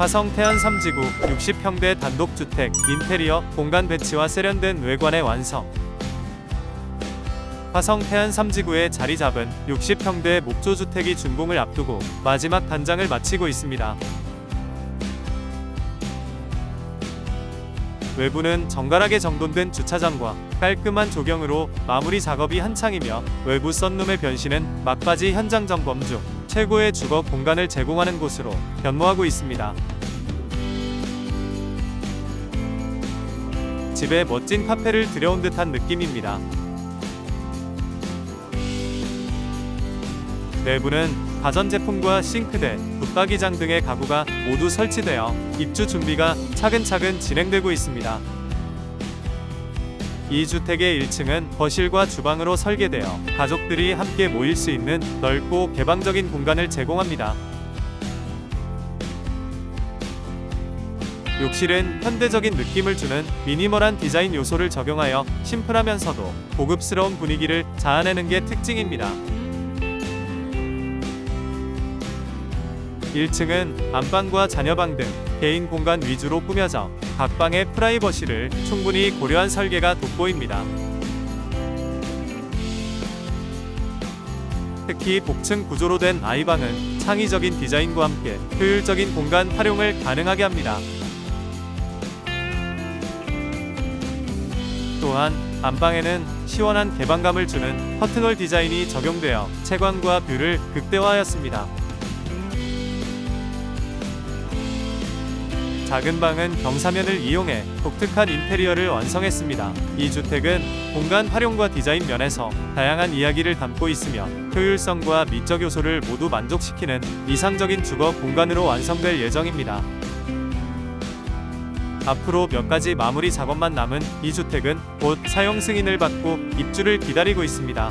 화성 태안 3지구 60평대 단독주택 인테리어 공간 배치와 세련된 외관의 완성. 화성 태안 3지구에 자리 잡은 60평대 목조주택이 준공을 앞두고 마지막 단장을 마치고 있습니다. 외부는 정갈하게 정돈된 주차장과 깔끔한 조경으로 마무리 작업이 한창이며 외부 썬룸의 변신은 막바지 현장 점검 중 최고의 주거 공간을 제공하는 곳으로 변모하고 있습니다. 집에 멋진 카페를 들여온 듯한 느낌입니다. 내부는 가전제품과 싱크대, 붙박이장 등의 가구가 모두 설치되어 입주 준비가 차근차근 진행되고 있습니다. 이 주택의 1층은 거실과 주방으로 설계되어 가족들이 함께 모일 수 있는 넓고 개방적인 공간을 제공합니다. 욕실은 현대적인 느낌을 주는 미니멀한 디자인 요소를 적용하여 심플하면서도 고급스러운 분위기를 자아내는 게 특징입니다. 1층은 안방과 자녀방 등 개인 공간 위주로 꾸며져 각 방의 프라이버시를 충분히 고려한 설계가 돋보입니다. 특히 복층 구조로 된 아이방은 창의적인 디자인과 함께 효율적인 공간 활용을 가능하게 합니다. 또한 안방에는 시원한 개방감을 주는 커튼홀 디자인이 적용되어 채광과 뷰를 극대화하였습니다. 작은 방은 경사면을 이용해 독특한 인테리어를 완성했습니다. 이 주택은 공간 활용과 디자인 면에서 다양한 이야기를 담고 있으며 효율성과 미적 요소를 모두 만족시키는 이상적인 주거 공간으로 완성될 예정입니다. 앞으로 몇 가지 마무리 작업만 남은 이 주택은 곧 사용 승인을 받고 입주를 기다리고 있습니다.